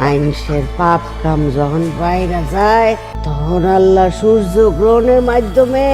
মানুষের পাপ কাম যখন বাইরে যায়, তখন আল্লাহ সূর্য গ্রহণের মাধ্যমে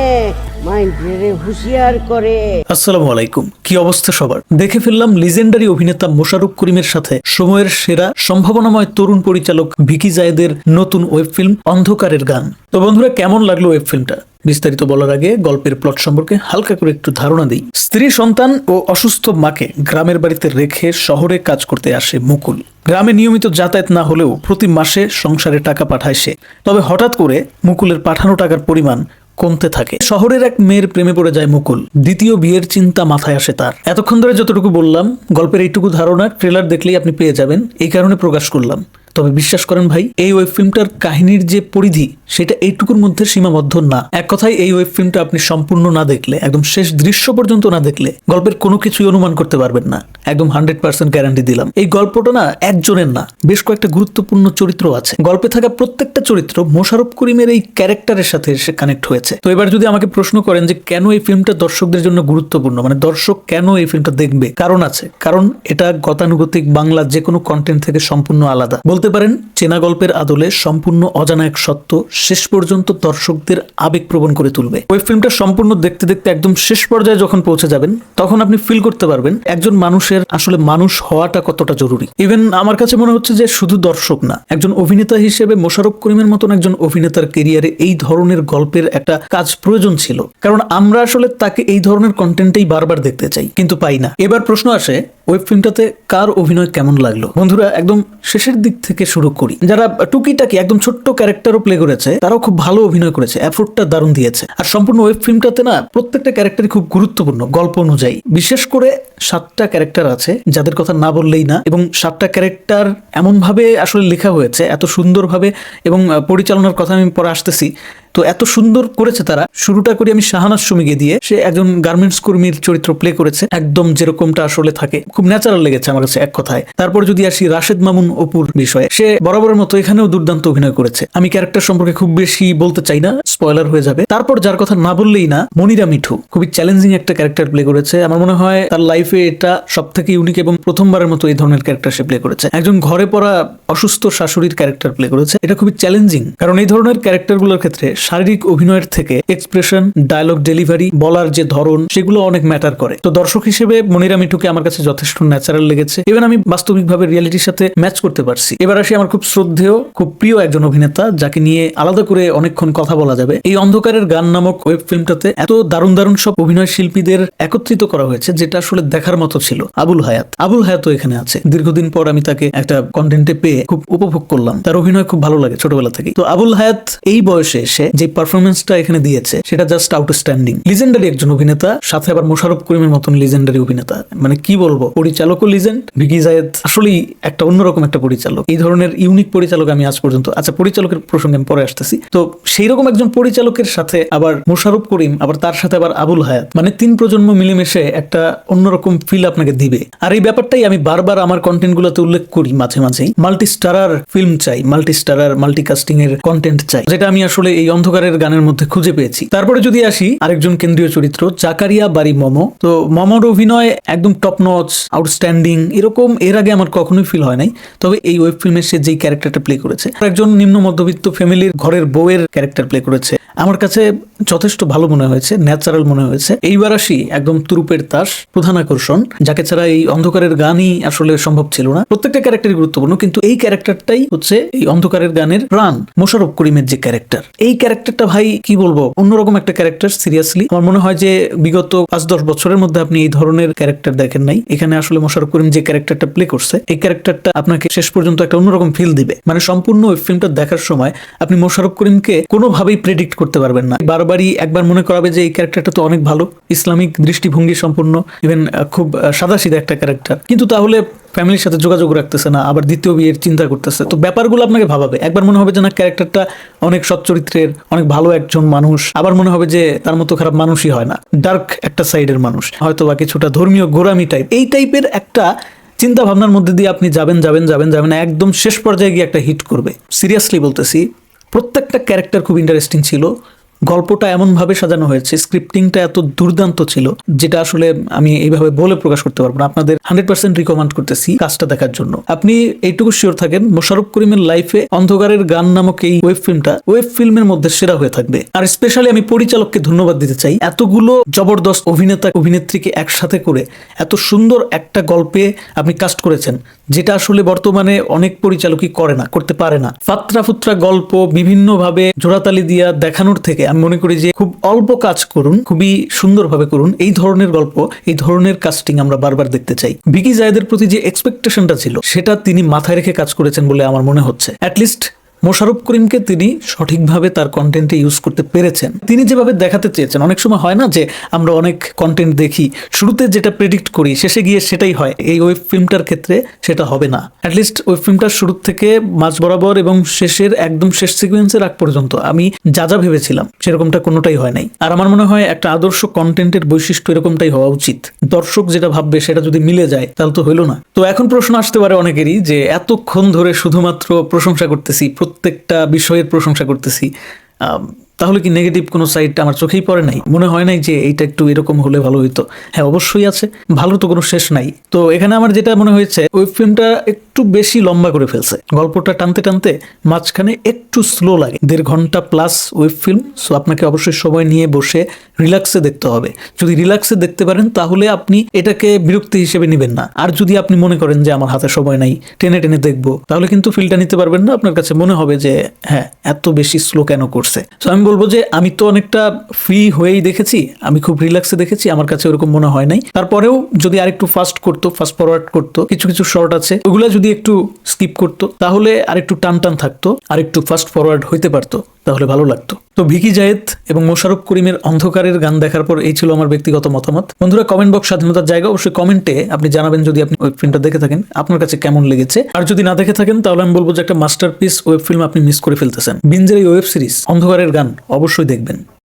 আসসালামু আলাইকুম। কি অবস্থা সবার? দেখে ফেললাম লিজেন্ডারি অভিনেতা মোশারুফ করিমের সাথে সময়ের সেরা, সম্ভাবনাময় তরুণ পরিচালক ভিকি জায়েদের নতুন ওয়েব ফিল্ম অন্ধকারের গান। তো বন্ধুরা, কেমন লাগল ওয়েব ফিল্মটা? বিস্তারিত বলার আগে গল্পের প্লট সম্পর্কে হালকা করে একটু ধারণা দিই। স্ত্রী, সন্তান ও অসুস্থ মাকে গ্রামের বাড়িতে রেখে শহরে কাজ করতে আসে মুকুল। গ্রামে নিয়মিত যাতায়াত না হলেও প্রতি মাসে সংসারে টাকা পাঠায় সে। তবে হঠাৎ করে মুকুলের পাঠানো টাকার পরিমাণ কমতে থাকে। শহরের এক মেয়ের প্রেমে পড়ে যায় মুকুল। দ্বিতীয় বিয়ের চিন্তা মাথায় আসে তার। এতক্ষণ ধরে যতটুকু বললাম, গল্পের এইটুকু ধারণা ট্রেলার দেখলেই আপনি পেয়ে যাবেন। এই কারণে প্রকাশ করলাম। তবে বিশ্বাস করেন ভাই, এই ওয়েব ফিল্মটার কাহিনীর যে পরিধি, সেটা এইটুকুর মধ্যে সীমাবদ্ধ না। এক কথায় এই ওয়েব ফিল্মটা আপনি সম্পূর্ণ না দেখলে, একদম শেষ দৃশ্য পর্যন্ত না দেখলে, গল্পের কোনো কিছুই অনুমান করতে পারবেন না। একদম হান্ড্রেড পার্সেন্ট গ্যারান্টি দিলাম। এই গল্পটা না একজনের না, বেশ কয়েকটা গুরুত্বপূর্ণ চরিত্র আছে। গল্পে থাকা প্রত্যেকটা চরিত্র মোশারফ করিমের এই ক্যারেক্টারের সাথে সে কানেক্ট হয়েছে। তো এবার যদি আমাকে প্রশ্ন করেন যে কেন এই ফিল্মটা দর্শকদের জন্য গুরুত্বপূর্ণ মানে দর্শক কেন এই ফিল্মটা দেখবে? কারণ আছে। কারণ এটা গতানুগতিক বাংলা যে কোনো কন্টেন্ট থেকে সম্পূর্ণ আলাদা। বলতে পারেন, চেনা গল্পের আদলে সম্পূর্ণ অজানা এক সত্য শেষ পর্যন্ত দর্শকদের আবেগপ্রবণ করে তুলবে। ওই ফিল্মটা সম্পূর্ণ দেখতে দেখতে একদম শেষ পর্যায়ে যখন পৌঁছে যাবেন, তখন আপনি ফিল করতে পারবেন একজন মানুষের আসলে মানুষ হওয়াটা কতটা জরুরি। ইভেন আমার কাছে মনে হচ্ছে যে শুধু দর্শক না, একজন অভিনেতা হিসেবে মোশারফ করিমের মতন একজন অভিনেতার কেরিয়ারে এই ধরনের গল্পের একটা কাজ প্রয়োজন ছিল। কারণ আমরা আসলে তাকে এই ধরনের কন্টেন্টেই বারবার দেখতে চাই, কিন্তু পাই না। এবার প্রশ্ন আসে ওয়েব ফিল্মটাতে কার অভিনয় কেমন লাগল? বন্ধুরা, একদম শেষের দিক থেকে শুরু করি। যারা টুকিটাকি একদম ছোট্ট ক্যারেক্টারও প্লে করেছে, তারাও খুব ভালো অভিনয় করেছে, এফোর্টটা দারুণ দিয়েছে। আর সম্পূর্ণ ওয়েব ফিল্মটাতে না, প্রত্যেকটা ক্যারেক্টারই খুব গুরুত্বপূর্ণ, গল্প অনুযায়ী। বিশেষ করে সাতটা ক্যারেক্টার আছে, যাদের কথা না বললেই না, এবং সাতটা ক্যারেক্টার এমনভাবে আসলে লেখা হয়েছে, এত সুন্দরভাবে, এবং পরিচালনার কথা আমি পরে আসতেছি তো এত সুন্দর করেছে তারা। শুরুটা করি আমি শাহানাজ সুমিকে দিয়ে। সে একজন গার্মেন্টস কর্মীর চরিত্র প্লে করেছে, একদম যেরকমটা আসলে থাকে। খুব ন্যাচারাল লেগেছে আমার কাছে এক কথায়। তারপর যদি আসি রাশেদ মামুন অপুর বিষয়ে, সে বরাবরের মতো এখানেও দুর্দান্ত অভিনয় করেছে। আমি ক্যারেক্টার সম্পর্কে খুব বেশি বলতে চাই না স্পয়লার হয়ে যাবে। তারপর যার কথা না বললেই না, মনিরা মিঠু। খুবই চ্যালেঞ্জিং একটা ক্যারেক্টার প্লে করেছে। আমার মনে হয় তার লাইফে এটা সব থেকে ইউনিক এবং প্রথমবারের মতো এই ধরনের ক্যারেক্টার সে প্লে করেছে। একজন ঘরে পড়া অসুস্থ শাশুড়ির ক্যারেক্টার প্লে করেছে। এটা খুবই চ্যালেঞ্জিং কারণ এই ধরনের ক্যারেক্টারগুলোর ক্ষেত্রে শারীরিক অভিনয়ের থেকে এক্সপ্রেশন ডায়লগ ডেলিভারি বলার যে ধরন, সেগুলো অনেক ম্যাটার করে। তো দর্শক হিসেবে মনিরা মিঠুকে আমার কাছে যথেষ্ট ন্যাচারাল লেগেছে। ইভেন আমি বাস্তবিকভাবে রিয়ালিটির সাথে ম্যাচ করতে পারছি। এবার আসি আমার খুব শ্রদ্ধেয়, খুব প্রিয় একজন অভিনেতা, যাকে নিয়ে আলাদা করে অনেকক্ষণ কথা বলা যাবে। এই অন্ধকারের গান নামক ওয়েব ফিল্মটাতে এত দারুণ দারুণ সব অভিনয় শিল্পীদের একত্রিত করা হয়েছে, যেটা আসলে দেখার মতো ছিল। আবুল হায়াত। আবুল হায়াতও এখানে আছে। দীর্ঘদিন পর আমি তাকে একটা কন্টেন্টে পেয়ে খুব উপভোগ করলাম। তার অভিনয় খুব ভালো লাগে ছোটবেলা থেকে তো আবুল হায়াত এই বয়সে এসে যে পারফরমেন্সটা এখানে দিয়েছে, সেটা জাস্ট আউটস্ট্যান্ডিং লিজেন্ডারি একজন অভিনেতা, সাথে আবার মোশারফ করিমের মতন লিজেন্ডারি অভিনেতা। মানে কি বলব? পরিচালকও লিজেন্ড ভিকি জায়েদ আসলেই একটা অন্যরকম একটা পরিচালক। এই ধরনের ইউনিক পরিচালক আমি আজ পর্যন্ত আচ্ছা পরিচালকের প্রসঙ্গে আমি পরে আসতেছি। তো সেই রকম একজন পরিচালকের সাথে আবার মোশারফ করিম, আবার তার সাথে আবার আবুল হায়াত। মানে তিন প্রজন্ম মিলেমিশে একটা অন্যরকম ফিল আপনাকে দিবে। আর এই ব্যাপারটাই আমি বারবার আমার কন্টেন্ট গুলোতে উল্লেখ করি মাঝে মাঝেই। মাল্টি স্টারার ফিল্ম চাই মাল্টি স্টারার মাল্টিকাস্টিং এর কন্টেন্ট চাই। যেটা আমি আসলে এই অন্ধকারের গানের মধ্যে খুঁজে পেয়েছি। তারপরে যদি আসি, আরেকজন কেন্দ্রীয় চরিত্র চাকারিয়া বাড়ি মম। তো মমর অভিনয় একদম টপ নচ আউটস্ট্যান্ডিং এরকম এর আগে আমার কখনোই ফিল হয় নাই। তবে এই ওয়েব ফিল্মে সে যেই ক্যারেক্টারটা প্লে করেছে একজন নিম্ন মধ্যবিত্ত ফ্যামিলির ঘরের বউয়ের ক্যারেক্টার প্লে করেছে। আমার কাছে যথেষ্ট ভালো মনে হয়েছে ন্যাচারাল মনে হয়েছে। এইবার আসি একদম তুরুপের তাস, প্রধান আকর্ষণ, যাকে ছাড়া এই অন্ধকারের গানই আসলে সম্ভব ছিল না। প্রত্যেকটা ক্যারেক্টারই গুরুত্বপূর্ণ, কিন্তু এই ক্যারেক্টারটাই হচ্ছে এই অন্ধকারের গানের প্রাণ মোশারফ করিমের যে ক্যারেক্টার এই ক্যারেক্টারটা ভাই, কি বলব, অন্যরকম একটা ক্যারেক্টার সিরিয়াসলি আমার মনে হয় যে বিগত পাঁচ, দশ বছরের মধ্যে আপনি এই ধরনের ক্যারেক্টার দেখেন নাই। এখানে আসলে মোশারফ করিম যে ক্যারেক্টারটা প্লে করছে, এই ক্যারেক্টারটা আপনাকে শেষ পর্যন্ত একটা অন্যরকম ফিল দিবে। মানে সম্পূর্ণ ওই ফিল্মটা দেখার সময় আপনি মোশারফ করিমকে কোনোভাবেই প্রেডিক্ট করতে পারবেন না। বারবারই একবার মনে করাবে যে এই ক্যারেক্টারটা তো অনেক ভালো, ইসলামিক দৃষ্টিভঙ্গি সম্পূর্ণ ইভেন খুব সাদাসিধা একটা ক্যারেক্টার কিন্তু তাহলে ফ্যামিলির সাথে যোগাযোগ রাখতেছে না, আবার দ্বিতীয় বিয়ের চিন্তা করতেছে। তো ব্যাপারগুলো আপনাকে ভাবাবে। একবার মনে হবে যে না ক্যারেক্টারটা অনেক সৎ চরিত্রের, অনেক ভালো একজন মানুষ, আবার মনে হবে যে তার মতো খারাপ মানুষই হয় না। ডার্ক একটা সাইডের মানুষ, হয়তো বা কিছুটা ধর্মীয় গোরামি টাইপ এই টাইপের একটা চিন্তা ভাবনার মধ্যে দিয়ে আপনি যাবেন যাবেন যাবেন যাবেন একদম শেষ পর্যায়ে গিয়ে একটা হিট করবে। সিরিয়াসলি বলতেছি প্রত্যেকটা ক্যারেক্টার খুব ইন্টারেস্টিং ছিল। গল্পটা এমন ভাবে সাজানো হয়েছে স্ক্রিপ্টিংটা এত দুর্দান্ত ছিল, যেটা আসলে আমি এইভাবে বলে প্রকাশ করতে পারব না। আপনাদের হান্ড্রেড পার্সেন্ট রিকমেন্ড করতেছি কাজটা দেখার জন্য। আপনি এইটুকু শিওর থাকেন মোশারফ করিমের লাইফে অন্ধকারের গান নামক এই ওয়েব ফিল্মটা ওয়েব ফিল্মের মধ্যে সেরা হয়ে থাকবে। আর স্পেশালি আমি পরিচালককে ধন্যবাদ দিতে চাই, এতগুলো জবরদস্ত অভিনেতা, অভিনেত্রীকে একসাথে করে এত সুন্দর একটা গল্পে আপনি কাস্ট করেছেন, যেটা আসলে বর্তমানে অনেক পরিচালকই করে না, করতে পারে না। ফাত্রা ফুত্রা গল্প, বিভিন্নভাবে জোড়াতালি দিয়া দেখানোর থেকে আমি মনে করি যে খুব অল্প কাজ করুন, খুবই সুন্দরভাবে করুন। এই ধরনের গল্প, এই ধরনের কাস্টিং আমরা বারবার দেখতে চাই। ভিকি জায়দের প্রতি যে এক্সপেকটেশনটা ছিল, সেটা তিনি মাথায় রেখে কাজ করেছেন বলে আমার মনে হচ্ছে। অ্যাটলিস্ট মোশারফ করিমকে তিনি সঠিকভাবে তার কন্টেন্টে ইউজ করতে পেরেছেন। তিনি যেভাবে দেখাতে চেয়েছেন, অনেক সময় হয় না যে আমরা অনেক কন্টেন্ট দেখি, শুরুতে যেটা প্রেডিক্ট করি, শেষে গিয়ে সেটাই হয়। এই ওয়েব ফিল্মটার ক্ষেত্রে সেটা হবে না। অ্যাটলিস্ট ওয়েব ফিল্মটার শুরু থেকে মাঝ বরাবর এবং শেষের একদম শেষ সিকোয়েন্সের আগ পর্যন্ত আমি যা যা ভেবেছিলাম, সেরকমটা কোনোটাই হয় নাই। আর আমার মনে হয় একটা আদর্শ কন্টেন্টের বৈশিষ্ট্য এরকমটাই হওয়া উচিত। দর্শক যেটা ভাববে সেটা যদি মিলে যায়, তাহলে তো হইল না। তো এখন প্রশ্ন আসতে পারে অনেকেরই যে, এতক্ষণ ধরে শুধুমাত্র প্রশংসা করতেছি প্রত্যেকটা বিষয়ের প্রশংসা করতেছি। তাহলে কি নেগেটিভ কোনো সাইড আমার চোখেই পড়ে নাই? মনে হয় নাই যে এইটা একটু এরকম হলে ভালো হইতো। হ্যাঁ অবশ্যই আছে। ভালো তো কোনো শেষ নাই। তো এখানে আমার যেটা মনে হয়েছে, ওই ফিল্মটা একটু বেশি লম্বা করে ফেলছে। গল্পটা টানতে টানতে মাঝখানে একটু স্লো লাগে। দেড় ঘণ্টা প্লাস ওয়েব ফিল্ম সো আপনাকে অবশ্যই সময় নিয়ে বসে রিল্যাক্সে দেখতে হবে। যদি রিল্যাক্সে দেখতে পারেন, তাহলে আপনি এটাকে বিরক্তি হিসেবে নেবেন না। আর যদি আপনি মনে করেন যে আমার হাতে সময় নাই, টেনে টেনে দেখব, তাহলে কিন্তু ফিলটা নিতে পারবেন না। আপনার কাছে মনে হবে যে হ্যাঁ এত বেশি স্লো কেন করছে? তো আমি বলব যে আমি তো অনেকটা ফ্রি হয়েই দেখেছি, আমি খুব রিল্যাক্সে দেখেছি, আমার কাছে ওরকম মনে হয় নাই। তারপরেও যদি আরেকটু ফাস্ট করতো ফাস্ট ফরওয়ার্ড করতো, কিছু কিছু শর্ট আছে, ওগুলা যদি একটু স্কিপ করতো, তাহলে আরেকটু টান টান থাকতো, আরেকটু ফাস্ট ফরওয়ার্ড হইতে পারতো। তাহলে ভালো লাগতো। তো ভিকি জায়েদ এবং মোশারফ করিমের অন্ধকারের গান দেখার পর এই ছিল আমার ব্যক্তিগত মতামত। বন্ধুরা কমেন্ট বক্স স্বাধীনতার জায়গা অবশ্যই কমেন্টে আপনি জানাবেন যদি আপনি ওয়েব ফিল্মটা দেখে থাকেন। আপনার কাছে কেমন লেগেছে? আর যদি না দেখে থাকেন, তাহলে আমি বলব যে একটা মাস্টারপিস ওয়েব ফিল্ম আপনি মিস করে ফেলতেছেন। বিঞ্জের এই ওয়েব সিরিজ অন্ধকারের গান অবশ্যই দেখবেন।